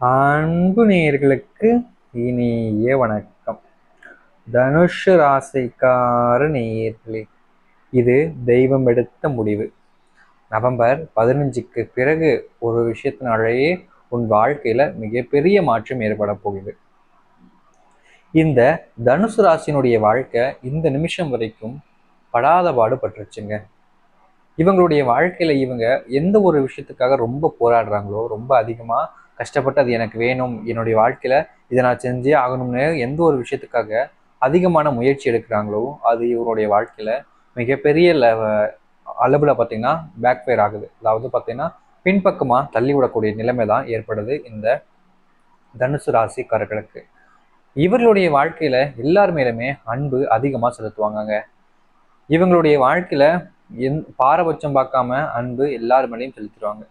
அன்பு நேயர்களுக்கு இனிய வணக்கம். தனுஷ் ராசிக்கார நேர்களே இது தெய்வம் எடுத்த முடிவு. நவம்பர் பதினஞ்சுக்கு பிறகு ஒரு விஷயத்தினாலேயே உன் வாழ்க்கையில மிகப்பெரிய மாற்றம் ஏற்பட போகுது. இந்த தனுசு ராசியினுடைய வாழ்க்கை இந்த நிமிஷம் வரைக்கும் படாத பாடுபட்டுருச்சுங்க. இவங்களுடைய வாழ்க்கையில இவங்க எந்த ஒரு விஷயத்துக்காக ரொம்ப போராடுறாங்களோ ரொம்ப அதிகமாக கஷ்டப்பட்டு அது எனக்கு வேணும் என்னுடைய வாழ்க்கையில் இதை நான் செஞ்சே ஆகணும்னு எந்த ஒரு விஷயத்துக்காக அதிகமான முயற்சி எடுக்கிறாங்களோ அது இவருடைய வாழ்க்கையில் மிகப்பெரிய அளவில் பார்த்தீங்கன்னா பேக் ஃபயர் ஆகுது. அதாவது பார்த்தீங்கன்னா பின்பக்கமாக தள்ளி விடக்கூடிய நிலைமை தான் ஏற்படுது இந்த தனுசு ராசிக்காரர்களுக்கு. இவர்களுடைய வாழ்க்கையில் எல்லார் மேலுமே அன்பு அதிகமாக செலுத்துவாங்கங்க. இவங்களுடைய வாழ்க்கையில் எந் பாரபட்சம் பார்க்காம அன்பு எல்லார் மேலேயும் செலுத்திடுவாங்க.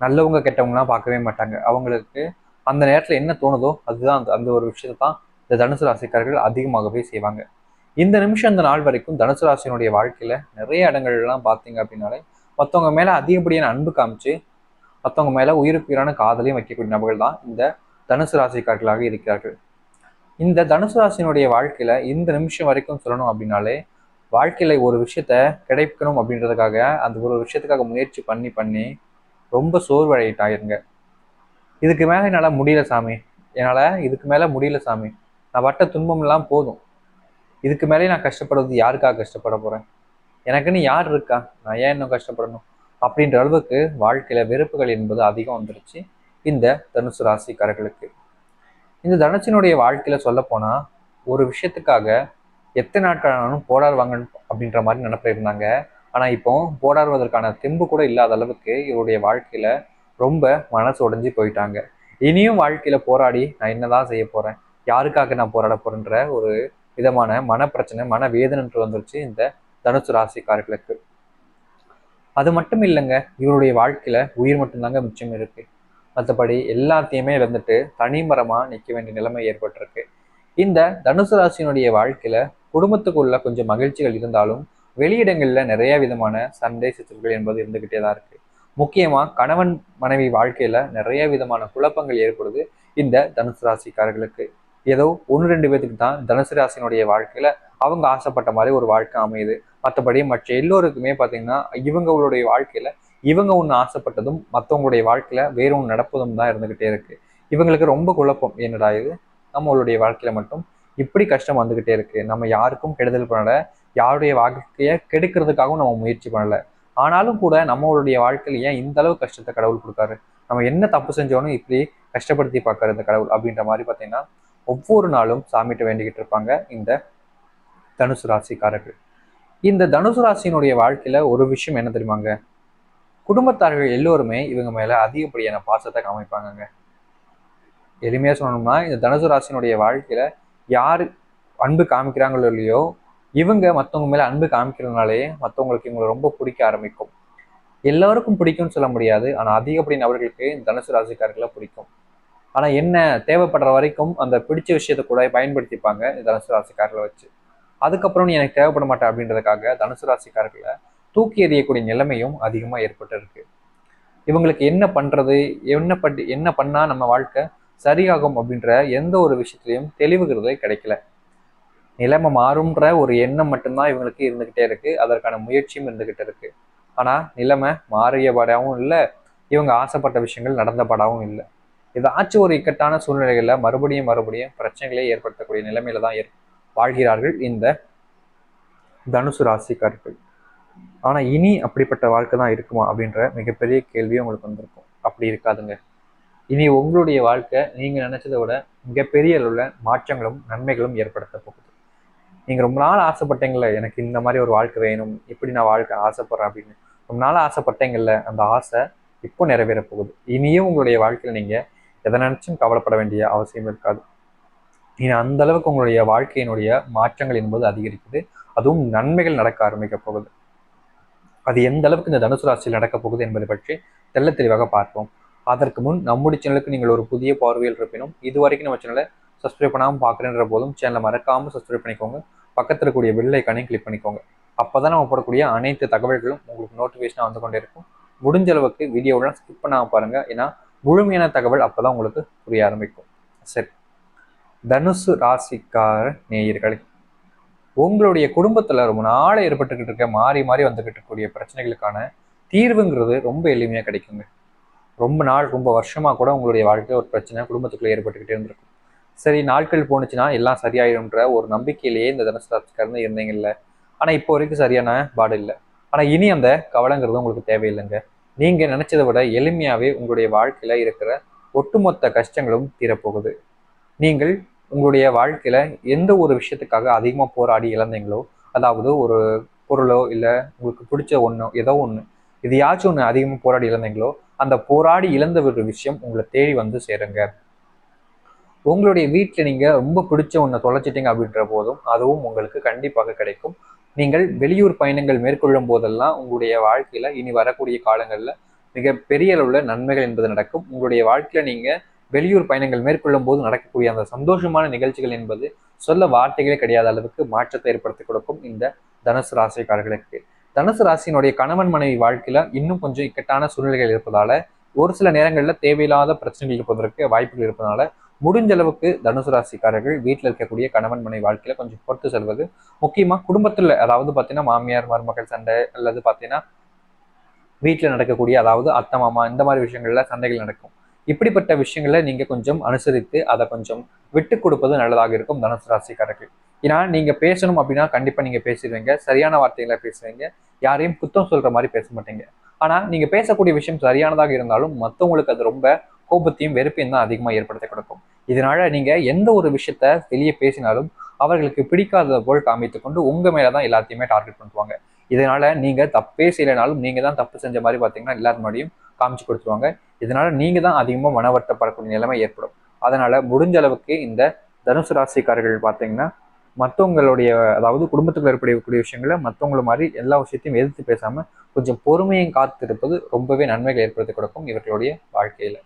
நல்லவங்க கெட்டவங்கலாம் பார்க்கவே மாட்டாங்க. அவங்களுக்கு அந்த நேரத்தில் என்ன தோணுதோ அதுதான் அந்த அந்த ஒரு விஷயத்தை தான் இந்த தனுசு ராசிக்காரர்கள் அதிகமாகவே செய்வாங்க. இந்த நிமிஷம் இந்த நாள் வரைக்கும் தனுசு ராசியினுடைய வாழ்க்கையில நிறைய இடங்கள்லாம் பார்த்தீங்க அப்படின்னாலே மற்றவங்க மேலே அதிகப்படியான அன்பு காமிச்சு மற்றவங்க மேலே உயிருக்குயிரான காதலையும் வைக்கக்கூடிய நபர்கள் தான் இந்த தனுசு ராசிக்காரர்களாக இருக்கிறார்கள். இந்த தனுசு ராசியினுடைய வாழ்க்கையில இந்த நிமிஷம் வரைக்கும் சொல்லணும் அப்படின்னாலே வாழ்க்கையில ஒரு விஷயத்த கிடைக்கணும் அப்படின்றதுக்காக அந்த ஒரு விஷயத்துக்காக முயற்சி பண்ணி பண்ணி ரொம்ப சோர்வடையிட்டாயிருங்க. இதுக்கு மேலே என்னால் முடியல சாமி. என்னால் இதுக்கு மேலே முடியல சாமி. நான் வட்ட துன்பம் போதும். இதுக்கு மேலே நான் கஷ்டப்படுறது யாருக்காக கஷ்டப்பட போகிறேன் எனக்குன்னு யார் இருக்கா? நான் ஏன் இன்னும் கஷ்டப்படணும்? அப்படின்ற அளவுக்கு வாழ்க்கையில் வெறுப்புகள் என்பது அதிகம் வந்துருச்சு. இந்த தனுசு ராசிக்காரர்களுக்கு. இந்த தனுசினுடைய வாழ்க்கையில் சொல்லப்போனால் ஒரு விஷயத்துக்காக எத்தனை நாட்கள் ஆனாலும் போராடுவாங்க அப்படின்ற மாதிரி நினப்பிருந்தாங்க ஆனால் இப்போ போராடுவதற்கான தெம்பு கூட இல்லாத அளவுக்கு இவருடைய வாழ்க்கையில ரொம்ப மனசு உடைஞ்சு போயிட்டாங்க. இனியும் வாழ்க்கையில போராடி நான் என்னதான் செய்ய போறேன்? யாருக்காக நான் போராட போறேன்ற ஒரு விதமான மனப்பிரச்சனை மன வேதனைன்று வந்துருச்சு இந்த தனுசு ராசிக்காரர்களுக்கு. அது மட்டும் இல்லைங்க இவருடைய வாழ்க்கையில உயிர் மட்டும்தாங்க மிச்சம் இருக்கு. மற்றபடி எல்லாத்தையுமே இழந்துட்டு தனிமரமா நிற்க வேண்டிய நிலைமை ஏற்பட்டிருக்கு. இந்த தனுசு ராசியினுடைய வாழ்க்கையில குடும்பத்துக்குள்ள கொஞ்சம் மகிழ்ச்சிகள் இருந்தாலும் வெளியிடங்களில் நிறைய விதமான சண்டை சித்தர்கள் என்பது இருந்துகிட்டே தான் இருக்கு. முக்கியமாக கணவன் மனைவி வாழ்க்கையில் நிறைய விதமான குழப்பங்கள் ஏற்படுது இந்த தனுசு ராசிக்காரர்களுக்கு. ஏதோ ஒன்று ரெண்டு பேத்துக்கு தான் தனுசு ராசினுடைய வாழ்க்கையில் அவங்க ஆசைப்பட்ட மாதிரி ஒரு வாழ்க்கை அமையுது. மற்றபடி மற்ற எல்லோருக்குமே பார்த்தீங்கன்னா இவங்களுடைய வாழ்க்கையில் இவங்க ஒன்று ஆசைப்பட்டதும் மற்றவங்களுடைய வாழ்க்கையில் வேற ஒன்று நடப்பதும் தான் இருந்துகிட்டே இருக்கு. இவங்களுக்கு ரொம்ப குழப்பம் என்னடா இது? நம்மளுடைய வாழ்க்கையில் மட்டும் இப்படி கஷ்டம் வந்துகிட்டே இருக்கு. நம்ம யாருக்கும் கெடுதல் பண்ணல. யாருடைய வாழ்க்கையை கெடுக்கிறதுக்காகவும் நம்ம முயற்சி பண்ணல. ஆனாலும் கூட நம்மளுடைய வாழ்க்கையில ஏன் இந்த அளவு கஷ்டத்தை கடவுள் கொடுக்காரு? நம்ம என்ன தப்பு செஞ்சோன்னு இப்படி கஷ்டப்படுத்தி பார்க்கறது இந்த கடவுள் அப்படின்ற மாதிரி பார்த்தீங்கன்னா ஒவ்வொரு நாளும் சாமிகிட்ட வேண்டிக்கிட்டு இருப்பாங்க இந்த தனுசு ராசிக்காரர்கள். இந்த தனுசு ராசியினுடைய வாழ்க்கையில ஒரு விஷயம் என்ன தெரியுமாங்க? குடும்பத்தார்கள் எல்லோருமே இவங்க மேல அதிகப்படியான பாசத்தை காமிப்பாங்கங்க. எளிமையா சொல்லணும்னா இந்த தனுசு ராசியினுடைய வாழ்க்கையில யாரு அன்பு காமிக்கிறாங்களோ இல்லையோ இவங்க மற்றவங்க மேலே அன்பு காமிக்கிறதுனாலே மற்றவங்களுக்கு இவங்களை ரொம்ப பிடிக்க ஆரம்பிக்கும். எல்லாருக்கும் பிடிக்கும்னு சொல்ல முடியாது. ஆனால் அதிகப்படி நபர்களுக்கு இந்த தனுசு ராசிக்காரர்களை பிடிக்கும். ஆனால் என்ன தேவைப்படுற வரைக்கும் அந்த பிடிச்ச விஷயத்த கூட பயன்படுத்திப்பாங்க இந்த தனுசு ராசிக்காரர்களை வச்சு. அதுக்கப்புறம் நீ எனக்கு தேவைப்பட மாட்டேன் அப்படின்றதுக்காக தனுசு ராசிக்காரர்களை தூக்கி எறியக்கூடிய நிலைமையும் அதிகமாக ஏற்பட்டு இருக்கு இவங்களுக்கு என்ன பண்ணுறது என்ன பண்ணி என்ன பண்ணால் நம்ம வாழ்க்கை சரியாகும் அப்படின்ற எந்த ஒரு விஷயத்துலையும் தெளிவுகிறதே கிடைக்கல. நிலைமை மாறும்ன்ற ஒரு எண்ணம் மட்டும்தான் இவங்களுக்கு இருந்துகிட்டே இருக்கு. அதற்கான முயற்சியும் இருந்துகிட்டு இருக்கு. ஆனா நிலைமை மாறியபடாவும் இல்லை இவங்க ஆசைப்பட்ட விஷயங்கள் நடந்தபடாவும் இல்லை. ஏதாச்சும் ஒரு இக்கட்டான சூழ்நிலைகளில் மறுபடியும் மறுபடியும் பிரச்சனைகளை ஏற்படுத்தக்கூடிய நிலைமையில தான் ஏற் வாழ்கிறார்கள் இந்த தனுசு ராசிக்காரர்கள் ஆனா இனி அப்படிப்பட்ட வாழ்க்கை தான் இருக்குமா அப்படின்ற மிகப்பெரிய கேள்வியும் உங்களுக்கு வந்திருக்கும். அப்படி இருக்காதுங்க. இனி உங்களுடைய வாழ்க்கை நீங்க நினைச்சதை விட மிகப்பெரிய அளவில் மாற்றங்களும் நன்மைகளும் ஏற்படுத்த போகுது. நீங்கள் ரொம்ப நாள் ஆசைப்பட்டீங்களே எனக்கு இந்த மாதிரி ஒரு வாழ்க்கை வேணும் இப்படி நான் வாழ்க்கை ஆசைப்படுறேன் அப்படின்னு. ரொம்ப நாள் ஆசைப்பட்டீங்கல்ல அந்த ஆசை இப்போ நிறைவேற போகுது. இனியும் உங்களுடைய வாழ்க்கையில் நீங்கள் எதை நினச்சும் கவலைப்பட வேண்டிய அவசியம் இருக்காது. இனி அந்த அளவுக்கு உங்களுடைய வாழ்க்கையினுடைய மாற்றங்கள் என்பது அதிகரிக்குது. அதுவும் நன்மைகள் நடக்க ஆரம்பிக்க போகுது. அது எந்த அளவுக்கு இந்த தனுசு ராசியில் நடக்க போகுது என்பதை பற்றி தெல்ல தெளிவாக பார்ப்போம். அதற்கு முன் நம்முடைய சேனலுக்கு நீங்கள் ஒரு புதிய பார்வையில் இருப்பினும் இது வரைக்கும் நம்ம சேனலை சப்ஸ்கிரைப் பண்ணாமல் பார்க்குறேன்ற போதும் சேனலை மறக்காமல் சப்ஸ்கிரைப் பண்ணிக்கோங்க. பக்கத்தில் இருக்கக்கூடிய பெல் ஐக்கானையும் கிளிக் பண்ணிக்கோங்க. அப்போ தான் நம்ம போடக்கூடிய அனைத்து தகவல்களும் உங்களுக்கு நோட்டிஃபிகேஷனாக வந்து கொண்டே இருக்கும் முடிஞ்ச அளவுக்கு வீடியோவெலாம் ஸ்கிப் பண்ணாமல் பாருங்கள் ஏன்னா முழுமையான தகவல் அப்பதான் உங்களுக்கு புரிய ஆரம்பிக்கும். சரி. தனுசு ராசிக்கார நேயர்களே உங்களுடைய குடும்பத்துல ரொம்ப நாளை ஏற்பட்டுக்கிட்டு இருக்க மாறி மாறி வந்துக்கிட்டு இருக்கக்கூடிய பிரச்சனைகளுக்கான தீர்வுங்கிறது ரொம்ப எளிமையா கிடைக்குங்க. ரொம்ப நாள் ரொம்ப வருஷமா கூட உங்களுடைய வாழ்க்கையில் ஒரு பிரச்சனை குடும்பத்துக்குள்ளே ஏற்பட்டுக்கிட்டே இருந்திருக்கும். சரி நாட்கள் போணுச்சுன்னா எல்லாம் சரியாயிடும்ன்ற ஒரு நம்பிக்கையிலேயே இந்த தனுசு ராசிக்காரங்க இருந்தீங்கல்ல. ஆனால் இப்போ வரைக்கும் சரியான பாடு இல்லை. ஆனால் இனி அந்த கவலைங்கிறது உங்களுக்கு தேவையில்லைங்க. நீங்கள் நினைச்சதை விட எளிமையாகவே உங்களுடைய வாழ்க்கையில் இருக்கிற ஒட்டுமொத்த கஷ்டங்களும் தீரப்போகுது. நீங்கள் உங்களுடைய வாழ்க்கையில் எந்த ஒரு விஷயத்துக்காக அதிகமாக போராடி இழந்தீங்களோ அதாவது ஒரு பொருளோ இல்லை உங்களுக்கு பிடிச்ச ஒன்றோ ஏதோ ஒன்று எதையாச்சும் ஒன்று அதிகமாக போராடி இழந்தீங்களோ அந்த போராடி இழந்த ஒரு விஷயம் உங்களை தேடி வந்து சேருங்க. உங்களுடைய வீட்டில் நீங்கள் ரொம்ப பிடிச்ச ஒன்றை தொலைச்சிட்டிங்க அப்படின்ற போதும் அதுவும் உங்களுக்கு கண்டிப்பாக கிடைக்கும். நீங்கள் வெளியூர் பயணங்கள் மேற்கொள்ளும் போதெல்லாம் உங்களுடைய வாழ்க்கையில் இனி வரக்கூடிய காலங்களில் மிக பெரிய அளவில் நன்மைகள் என்பது நடக்கும். உங்களுடைய வாழ்க்கையில் நீங்கள் வெளியூர் பயணங்கள் மேற்கொள்ளும் போது நடக்கக்கூடிய அந்த சந்தோஷமான நிகழ்ச்சிகள் என்பது சொல்ல வார்த்தைகளே கிடையாத அளவுக்கு மாற்றத்தை ஏற்படுத்தி கொடுக்கும் இந்த தனுசு ராசிக்காரர்களுக்கு. தனுசு ராசியினுடைய கணவன் மனைவி வாழ்க்கையில் இன்னும் கொஞ்சம் இக்கட்டான சூழ்நிலைகள் இருப்பதால் ஒரு சில நேரங்களில் தேவையில்லாத பிரச்சனைகள் இருப்பதற்கு வாய்ப்புகள் இருப்பதனால முடிஞ்ச அளவுக்கு தனுசு ராசிக்காரர்கள் வீட்டில் இருக்கக்கூடிய கணவன் மனை வாழ்க்கையில கொஞ்சம் பொறுத்து செல்வது. முக்கியமா குடும்பத்துல அதாவது பார்த்தீங்கன்னா மாமியார் மருமகள் சண்டை அல்லது பார்த்தீங்கன்னா வீட்டில் நடக்கக்கூடிய அதாவது அத்தை மாமா இந்த மாதிரி விஷயங்கள்ல சண்டைகள் நடக்கும். இப்படிப்பட்ட விஷயங்களை நீங்க கொஞ்சம் அனுசரித்து அதை கொஞ்சம் விட்டு கொடுப்பது நல்லதாக இருக்கும் தனுசு ராசிக்காரர்கள். ஏன்னா நீங்க பேசணும் அப்படின்னா கண்டிப்பா நீங்க பேசிடுவீங்க. சரியான வார்த்தைகளை பேசுவீங்க. யாரையும் குத்தம் சொல்ற மாதிரி பேச மாட்டீங்க. ஆனா நீங்க பேசக்கூடிய விஷயம் சரியானதாக இருந்தாலும் மற்றவங்களுக்கு அது ரொம்ப கோபத்தையும் வெறுப்பையும் தான் அதிகமாக ஏற்படுத்த கொடுக்கும். இதனால நீங்கள் எந்த ஒரு விஷயத்த வெளியே பேசினாலும் அவர்களுக்கு பிடிக்காத போல் காமித்து கொண்டு மேலே தான் எல்லாத்தையுமே டார்கெட் பண்ணுவாங்க. இதனால நீங்கள் தப்பே செய்யலைனாலும் நீங்கள் தான் தப்பு செஞ்ச மாதிரி பார்த்தீங்கன்னா எல்லார் முன்னாடியும் காமிச்சு கொடுத்துருவாங்க. இதனால நீங்கள் தான் அதிகமாக மனவர்த்தப்படக்கூடிய நிலைமை ஏற்படும். அதனால முடிஞ்ச அளவுக்கு இந்த தனுசு ராசிக்காரர்கள் பார்த்தீங்கன்னா மற்றவங்களுடைய அதாவது குடும்பத்துக்குள்ள ஏற்படக்கூடிய விஷயங்களை மற்றவங்கள மாதிரி எல்லா விஷயத்தையும் எதிர்த்து பேசாமல் கொஞ்சம் பொறுமையும் காத்திருப்பது ரொம்பவே நன்மைகள் ஏற்படுத்தி கொடுக்கும் இவர்களுடைய வாழ்க்கையில்.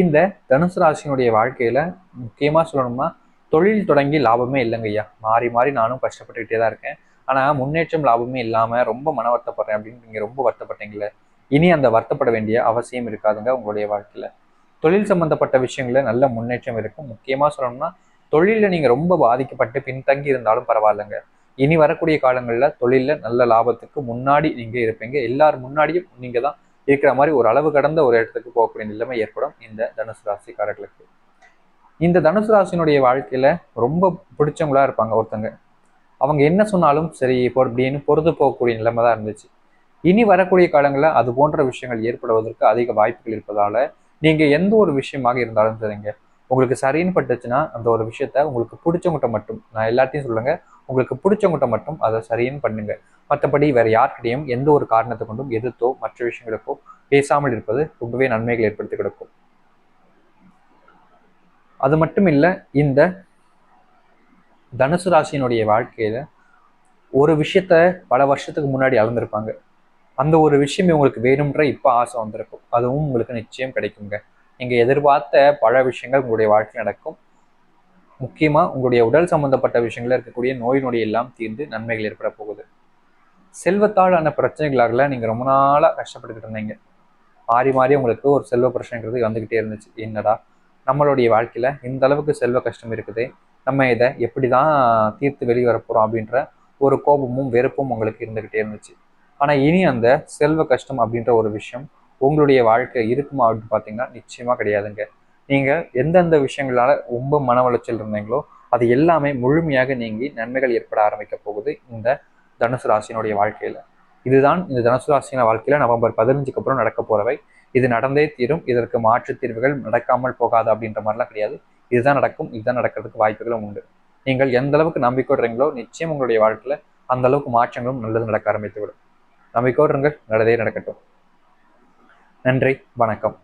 இந்த தனுசு ராசியினுடைய வாழ்க்கையில முக்கியமா சொல்லணும்னா தொழில் தொடங்கி லாபமே இல்லைங்க ஐயா. மாறி மாறி நானும் கஷ்டப்பட்டுக்கிட்டே தான் இருக்கேன். ஆனா முன்னேற்றம் லாபமே இல்லாம ரொம்ப மன வருத்தப்படுறேன் அப்படின்னு நீங்க ரொம்ப வருத்தப்பட்டீங்களே. இனி அந்த வருத்தப்பட வேண்டிய அவசியம் இருக்காதுங்க உங்களுடைய வாழ்க்கையில. தொழில் சம்பந்தப்பட்ட விஷயங்கள நல்ல முன்னேற்றம் இருக்கும். முக்கியமா சொல்லணும்னா தொழிலில் நீங்க ரொம்ப பாதிக்கப்பட்டு பின்தங்கி இருந்தாலும் பரவாயில்லைங்க. இனி வரக்கூடிய காலங்களில் தொழிலில் நல்ல லாபத்துக்கு முன்னாடி நீங்கள் இருப்பீங்க. எல்லார் முன்னாடியும் நீங்கள் தான் இருக்கிற மாதிரி ஒரு அளவு கடந்த ஒரு இடத்துக்கு போகக்கூடிய நிலைமை ஏற்படும் இந்த தனுசு ராசிக்காரர்களுக்கு இந்த தனுசு ராசினுடைய வாழ்க்கையில ரொம்ப பிடிச்சவங்களா இருப்பாங்க ஒருத்தங்க. அவங்க என்ன சொன்னாலும் சரி இப்போ அப்படின்னு பொறுத்து போகக்கூடிய நிலைமை தான் இருந்துச்சு. இனி வரக்கூடிய காலங்களில் அது போன்ற விஷயங்கள் ஏற்படுவதற்கு அதிக வாய்ப்புகள் இருப்பதால நீங்க எந்த ஒரு விஷயமாக இருந்தாலும் சரிங்க. உங்களுக்கு சரின்னு பட்டுச்சுன்னா அந்த ஒரு விஷயத்த உங்களுக்கு பிடிச்சவங்கிட்ட மட்டும் நான் எல்லாத்தையும் சொல்லுங்க. உங்களுக்கு பிடிச்சவங்கிட்ட மட்டும் அதை சரின்னு பண்ணுங்க. மற்றபடி வேற யார்கிட்டையும் எந்த ஒரு காரணத்தை கொண்டும் எதிர்த்தோ மற்ற விஷயங்களுக்கோ பேசாமல் இருப்பது ரொம்பவே நன்மைகள் ஏற்படுத்தி கொடுக்கும். அது மட்டும் இல்லை இந்த தனுசு ராசியினுடைய வாழ்க்கையில ஒரு விஷயத்த பல வருஷத்துக்கு முன்னாடி அளந்திருப்பாங்க. அந்த ஒரு விஷயம் உங்களுக்கு வேணும்ன்ற இப்போ ஆசை வந்திருக்கும். அதுவும் உங்களுக்கு நிச்சயம் கிடைக்குங்க. நீங்கள் எதிர்பார்த்த பல விஷயங்கள் உங்களுடைய வாழ்க்கையில் நடக்கும். முக்கியமாக உங்களுடைய உடல் சம்பந்தப்பட்ட விஷயங்களில் இருக்கக்கூடிய நோய் நொடி எல்லாம் தீர்ந்து நன்மைகள் ஏற்பட போகுது. செல்வத்தாலான பிரச்சனைகளாகல நீங்கள் ரொம்ப நாளாக கஷ்டப்பட்டுக்கிட்டு இருந்தீங்க. மாறி மாறி உங்களுக்கு ஒரு செல்வ பிரச்சனைங்கிறது வந்துக்கிட்டே இருந்துச்சு. என்னடா? நம்மளுடைய வாழ்க்கையில் இந்த அளவுக்கு செல்வ கஷ்டம் இருக்குது. நம்ம இதை எப்படி தான் தீர்த்து வெளியே வரப்போறோம் அப்படின்ற ஒரு கோபமும் வெறுப்பும் உங்களுக்கு இருந்துக்கிட்டே இருந்துச்சு. ஆனால் இனி அந்த செல்வ கஷ்டம் அப்படின்ற ஒரு விஷயம் உங்களுடைய வாழ்க்கை இருக்குமா அப்படின்னு பார்த்தீங்கன்னா நிச்சயமாக கிடையாதுங்க. நீங்கள் எந்தெந்த விஷயங்களால் ரொம்ப மன உளைச்சல் இருந்தீங்களோ அது எல்லாமே முழுமையாக நீங்கி நன்மைகள் ஏற்பட ஆரம்பிக்க போகுது இந்த தனுசு ராசியினுடைய வாழ்க்கையில். இதுதான் இந்த தனுசு ராசியின வாழ்க்கையில் நவம்பர் பதினஞ்சுக்கு அப்புறம் நடக்க போகிறவை இது நடந்தே தீரும். இதற்கு மாற்று தீர்வுகள் நடக்காமல் போகாது அப்படின்ற மாதிரிலாம் கிடையாது. இதுதான் நடக்கும். இதுதான் நடக்கிறதுக்கு வாய்ப்புகளும் உண்டு. நீங்கள் எந்த அளவுக்கு நம்பிக்கைடுறீங்களோ நிச்சயம் உங்களுடைய வாழ்க்கையில் அந்த அளவுக்கு மாற்றங்களும் நல்லது நடக்க ஆரம்பித்து விடும் நல்லதே நடக்கட்டும். நன்றி. வணக்கம்.